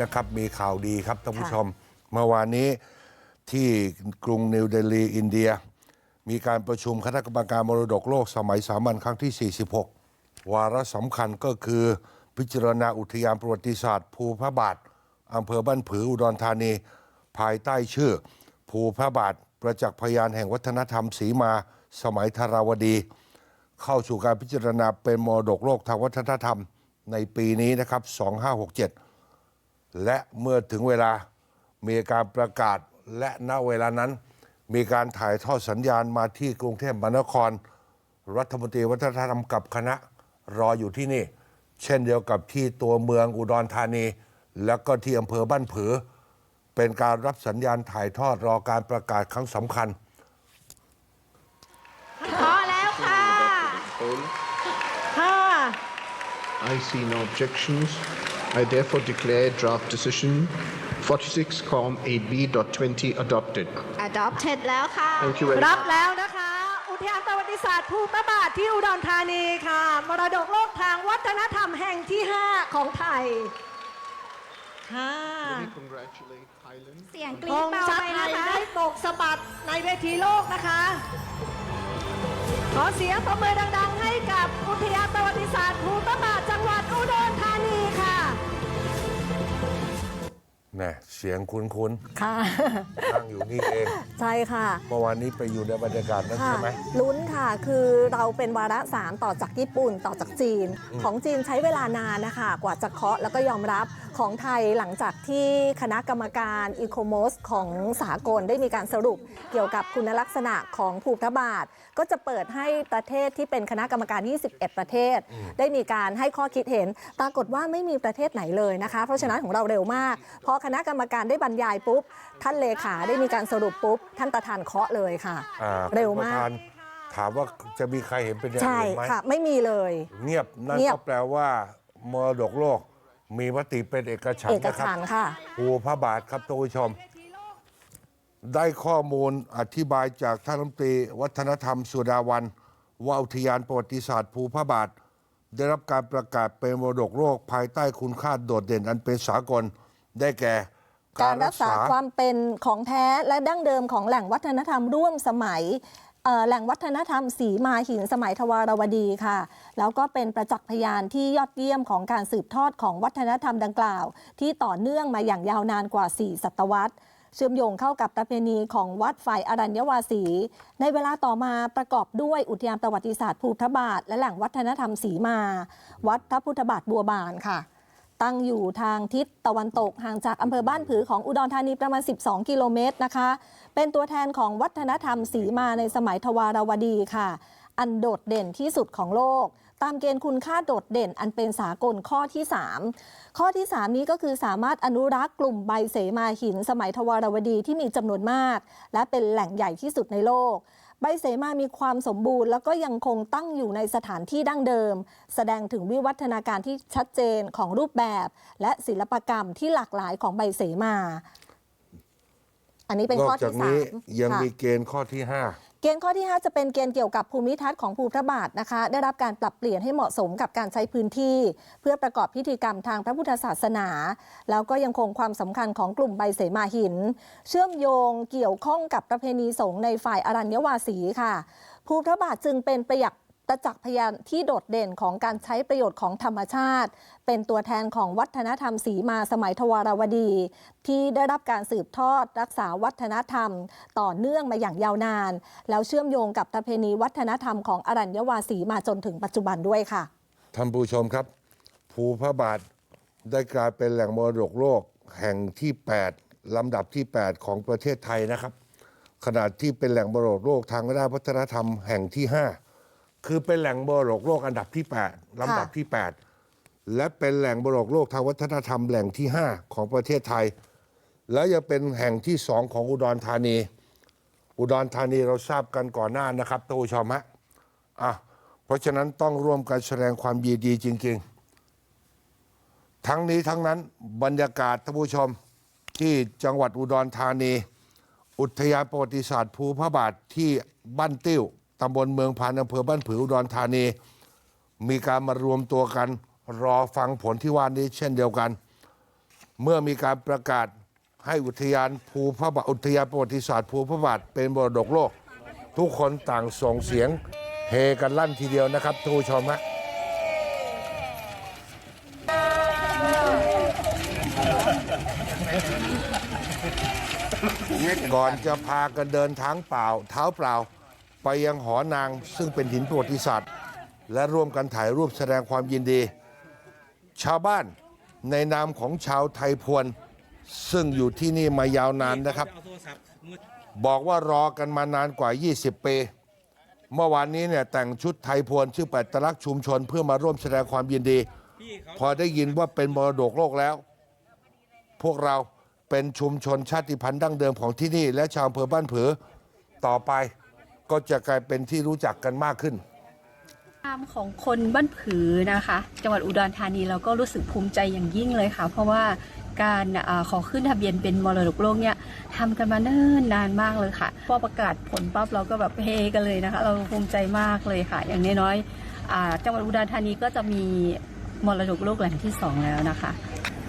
นะครับ มีข่าวดีครับท่านผู้ชม เมื่อวานนี้ที่กรุงนิวเดลีอินเดีย มีการประชุมคณะกรรมการมรดกโลกสมัยสามัญครั้งที่ 46 วาระสำคัญก็คือ พิจารณาอุทยานประวัติศาสตร์ ภูพระบาทอำเภอบ้านผืออุดรธานี ภายใต้ชื่อ ภูพระบาทประจักษ์พยานแห่งวัฒนธรรมศรีมา สมัยธาราวดี เข้าสู่การพิจารณาเป็นมรดกโลกทางวัฒนธรรมในปีนี้นะครับ 2567 และเมื่อถึงเวลามีการประกาศและณเวลานั้น มีการถ่ายทอดสัญญาณมาที่กรุงเทพมหานคร รัฐมนตรีวัฒนธรรมกับคณะรออยู่ที่นี่ เช่นเดียวกับที่ตัวเมืองอุดรธานี แล้วก็ที่อำเภอบ้านผือ เป็นการรับสัญญาณถ่ายทอดรอการประกาศครั้งสำคัญพอแล้วค่ะ Poll. ค่ะ I see no objections. I therefore declare draft decision 46 com 8b.20 adopted. adopted แล้วค่ะ Thank you very รับ much. แล้วนะคะ อุทยานประวัติศาสตร์ภูพระบาทที่อุดรธานีค่ะ มรดกโลกทางวัฒนธรรมแห่งที่ 5 ของไทย ค่ะ Let me congratulate Thailand. เสียงกธรี๊ดงเบาชาไปติไทนะยคะ ได้ตกสะบัดในเวทีโลกนะคะ ขอเสียงประมือดังๆ ให้กับอุทยานประวัติศาสตร์ภูพระบา แน่เสียงคุ้นค่ะ ๆนั่งอยู่นี่เองใช่ค่ะ เมื่อวานนี้ไปอยู่ในบรรยากาศนั้นค่ะใช่ไหม ลุ้นค่ะ คือเราเป็นวาระสามต่อจากญี่ปุ่นต่อจากจีนของจีนใช้เวลานานนะคะ กว่าจะเคาะแล้วก็ยอมรับของไทยหลังจากที่คณะกรรมการอีโคโมสของสากลได้มีการสรุปเกี่ยวกับคุณลักษณะของภูพระบาท ก็จะเปิดให้ประเทศที่เป็นคณะกรรมการ 21 ประเทศ ได้มีการให้ข้อคิดเห็น ปรากฏว่าไม่มีประเทศไหนเลยนะคะ เพราะฉะนั้นของเราเร็วมากพอคณะกรรมการได้บรรยายปุ๊บ ท่านเลขาได้มีการสรุปปุ๊บ ท่านประธานเคาะเลยค่ะ อ่าเร็วคุณประมากธนถามว่าจะมีใครเห็นเป็นอย่างใช่อื่นไหมค่ะ ไม่มีเลย เงียบนั่นเงียบ ก็แปลว่ามรดกโลก มีมติเป็นเอกฉันเอท์กนะครับ ฉันท์ค่ะภูพระบาทครับท่านผู้ชม ได้ข้อมูลอธิบายจากท่านรัฐมนตรี วัฒนธรรมสุดาวันว่าอุทยานประวัติศาสตร์ภูพระบาท ได้รับการประกาศเป็นมรดกโลกภายใต้คุณค่าโดดเด่นอันเป็นสากล ได้แก่ การรักษาความเป็นของแท้และดั้งเดิมของแหล่งวัฒนธรรมร่วมสมัยเอ่อแหล่งวัฒนธรรมสีมาหินสมัยทวารวดีค่ะ แล้วก็เป็นประจักษ์พยานที่ยอดเยี่ยมของการสืบทอดของวัฒนธรรมดังกล่าว ที่ต่อเนื่องมาอย่างยาวนานกว่า 4 ศตวรรษ เชื่อมโยงเข้ากับประเพณีของวัดฝ่ายอรัญญวาสี ในเวลาต่อมาประกอบด้วยอุทยานประวัติศาสตร์ภูพระบาท และแหล่งวัฒนธรรมสีมา วัดพระพุทธบาทบัวบานค่ะ ตั้งอยู่ทางทิศตะวันตกห่างจากอำเภอบ้านผือของอุดรธานีประมาณ 12 กิโลเมตรนะคะ เป็นตัวแทนของวัฒนธรรมสีมาในสมัยทวารวดีค่ะ อันโดดเด่นที่สุดของโลก ตามเกณฑ์คุณค่าโดดเด่นอันเป็นสากลข้อที่ 3 ข้อที่ 3 นี้ก็คือสามารถอนุรักษ์กลุ่มใบเสมาหินสมัยทวารวดีที่มีจำนวนมาก และเป็นแหล่งใหญ่ที่สุดในโลก ใบเสมามีความสมบูรณ์ แล้วก็ยังคงตั้งอยู่ในสถานที่ดั้งเดิม แสดงถึงวิวัฒนาการที่ชัดเจนของรูปแบบ และศิลปกรรมที่หลากหลายของใบเสมา อันนี้เป็นนอข้อจากที่สานี้มยังค่ะ มีเกณฑ์ข้อที่ห้า เกณฑ์ข้อที่ 5 จะเป็นเกณฑ์เกี่ยวกับภูมิทัศน์ของภูพระบาทนะคะ ได้รับการปรับเปลี่ยนให้เหมาะสมกับการใช้พื้นที่ เพื่อประกอบพิธีกรรมทางพระพุทธศาสนา แล้วก็ยังคงความสำคัญของกลุ่มใบเสมาหิน เชื่อมโยงเกี่ยวข้องกับประเพณีสงฆ์ในฝ่ายอรัญญวาสีค่ะ ภูพระบาทจึงเป็นประยักษ ประจักพยานที่โดดเด่นของการใช้ประโยชน์ของธรรมชาติ เป็นตัวแทนของวัฒนธรรมสีมาสมัยทวารวดี ที่ได้รับการสืบทอดรักษาวัฒนธรรม ต่อเนื่องมาอย่างยาวนาน แล้วเชื่อมโยงกับประเพณีวัฒนธรรมของอรัญญวาสีมาจนถึงปัจจุบันด้วยค่ะท่านผู้ชมครับ ภูพระบาทได้กลายเป็นแหล่งมรดกโลกแห่งที่ 8 ลำดับที่ 8 ของประเทศไทยนะครับ ขณะที่เป็นแหล่งมรดกโลกทางด้านวัฒนธรรมแห่งที่ 5 คือเป็นแหล่งมรดกโลกอันดับที่ 8 ลำดับที่ 8 และเป็นแหล่งมรดกโลกทางวัฒนธรรมแหล่งที่ 5 ของประเทศไทย และยังเป็นแห่งที่สองของอุดรธานี อุดรธานีเราทราบกันก่อนหน้านะครับท่านผู้ชมฮะอะเพราะฉะนั้นต้องร่วมกันแสดงความยินดีจริง ๆ ทั้งนี้ทั้งนั้นบรรยากาศท่านผู้ชมที่จังหวัดอุดรธานี อุทยานประวัติศาสตร์ภูพระบาทที่บ้านติ้ว ตำบลเมืองพานอำเภอบ้านผืออุดรธานี มีการมารวมตัวกันรอฟังผลที่ว่านี้เช่นเดียวกัน เมื่อมีการประกาศให้อุทยานภูพระบาทอุทยานประวัติศาสตร์ภูพระบาทเป็นมรดกโลก ทุกคนต่างส่งเสียงเฮกันลั่นทีเดียวนะครับทุกผู้ชมฮะก่อนจะพากันเดินทางเปล่า เท้าเปล่า ไปยังหอนางซึ่งเป็นหินประวัติศาสตร์ และร่วมกันถ่ายรูปแสดงความยินดี ชาวบ้านในนามของชาวไทยพวน ซึ่งอยู่ที่นี่มายาวนานนะครับ บอกว่ารอกันมานานกว่า 20 ปี เมื่อวานนี้เนี่ยแต่งชุดไทยพวนชื่อปัตลักษณ์ชุมชนเพื่อมาร่วมแสดงความยินดี พอได้ยินว่าเป็นมรดกโลกแล้ว พวกเราเป็นชุมชนชาติพันธุ์ดั้งเดิมของที่นี่ และชาวอำเภอบ้านผือต่อไป ก็จะกลายเป็นที่รู้จักกันมากขึ้นนามของคนบ้านผือนะคะ จังหวัดอุดรธานีเราก็รู้สึกภูมิใจอย่างยิ่งเลยค่ะ เพราะว่าการอขอขึ้นทะเบียนเป็นมรดกโลกเนี่ยทำกันมาเนิ่นนานมากเลยค่ะพอประกาศผลปั๊บเราก็แบบเฮกันเลยนะคะ เราภูมิใจมากเลยค่ะ อย่างน้อยๆจังหวัดอุดรธานีก็จะมีมรดกโลกแหล่งที่สองแล้วนะคะ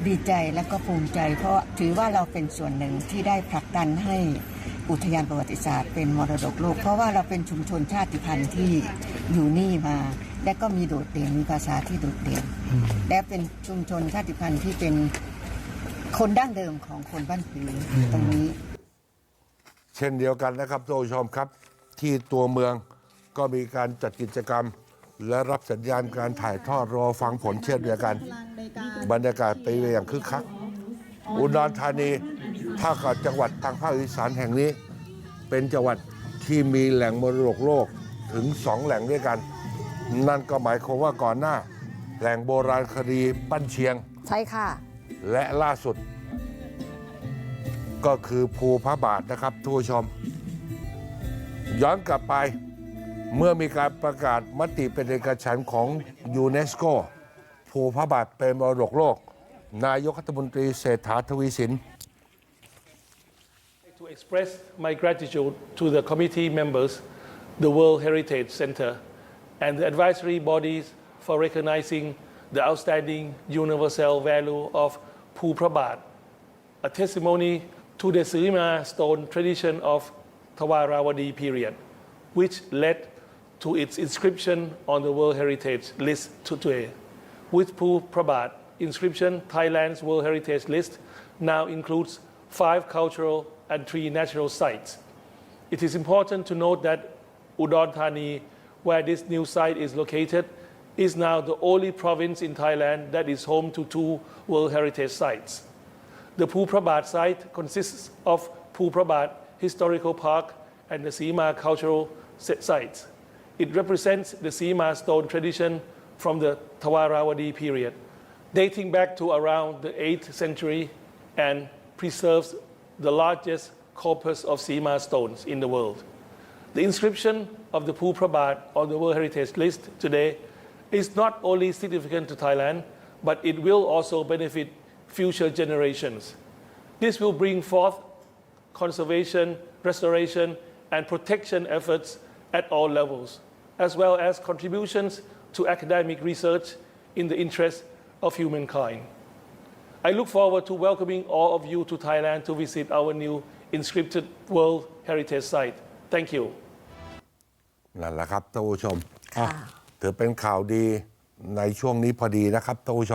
ดีใจและก็ภูมิใจ เพราะถือว่าเราเป็นส่วนหนึ่งที่ได้ผลักดันให้อุทยานประวัติศาสตร์เป็นมรดกโลก เพราะว่าเราเป็นชุมชนชาติพันธุ์ที่อยู่นี่มา และก็มีโดดเด่นมีภาษาที่โดดเด่นและเป็นชุมชนชาติพันธุ์ที่เป็นคนดั้งเดิมของคนบ้านผือตรงนี้ เช่นเดียวกันนะครับท่านผู้ชมครับ ที่ตัวเมืองก็มีการจัดกิจกรรม และรับสัญญาณการถ่ายทอดรอฟังผลเช่นเดียวกัน บรรยากาศไปนไปอย่างคึกคัก อุดรธานีถ้ากับจังหวัดทางภาคอีสานแห่งนี้ เป็นจังหวัดที่มีแหล่งมรดกโลกถึงสองแหล่งด้วยกัน นั่นก็หมายความว่าก่อนหน้า แหล่งโบราณคดีปั้นเชียง ใช่ค่ะ และล่าสุด ก็คือภูพระบาทนะครับทุกผู้ชม ย้อนกลับไป เมื่อมีการประกาศมติเป็นเอกฉันท์ของยูเนสโกภูพระบาทเป็นมรดกโลก นายกรัฐมนตรีเศรษฐาทวีสิน to express my gratitude to the committee members, the World Heritage Center, and the advisory bodies for recognizing the outstanding universal value of Pu Prabhat, a testimony to the Sirima stone tradition of Tawarawadi period, which led to its inscription on the World Heritage List today. With Pu Prabhat inscription, Thailand's World Heritage List now includes five cultural and three natural sites. It is important to note that Udon Thani, where this new site is located, is now the only province in Thailand that is home to two World Heritage Sites. The Phu Prabhat site consists of Phu Prabhat Historical Park and the Sima Cultural Si- Sites. It represents the Sima stone tradition from the Tawarawadi period, dating back to around the 8th century and preserves the largest corpus of Sima stones in the world. The inscription of the Pu Prabhat on the World Heritage List today is not only significant to Thailand, but it will also benefit future generations. This will bring forth conservation, restoration, and protection efforts at all levels, as well as contributions to academic research in the interest of humankind. I look forward to welcoming all of you to Thailand to visit our new inscripted World Heritage Site. Thank you. นั่นแหละครับท่านผู้ชมอ่ะ ค่ะ ถือเป็นข่าวดีในช่วงนี้พอดีนะครับท่านผู้ชม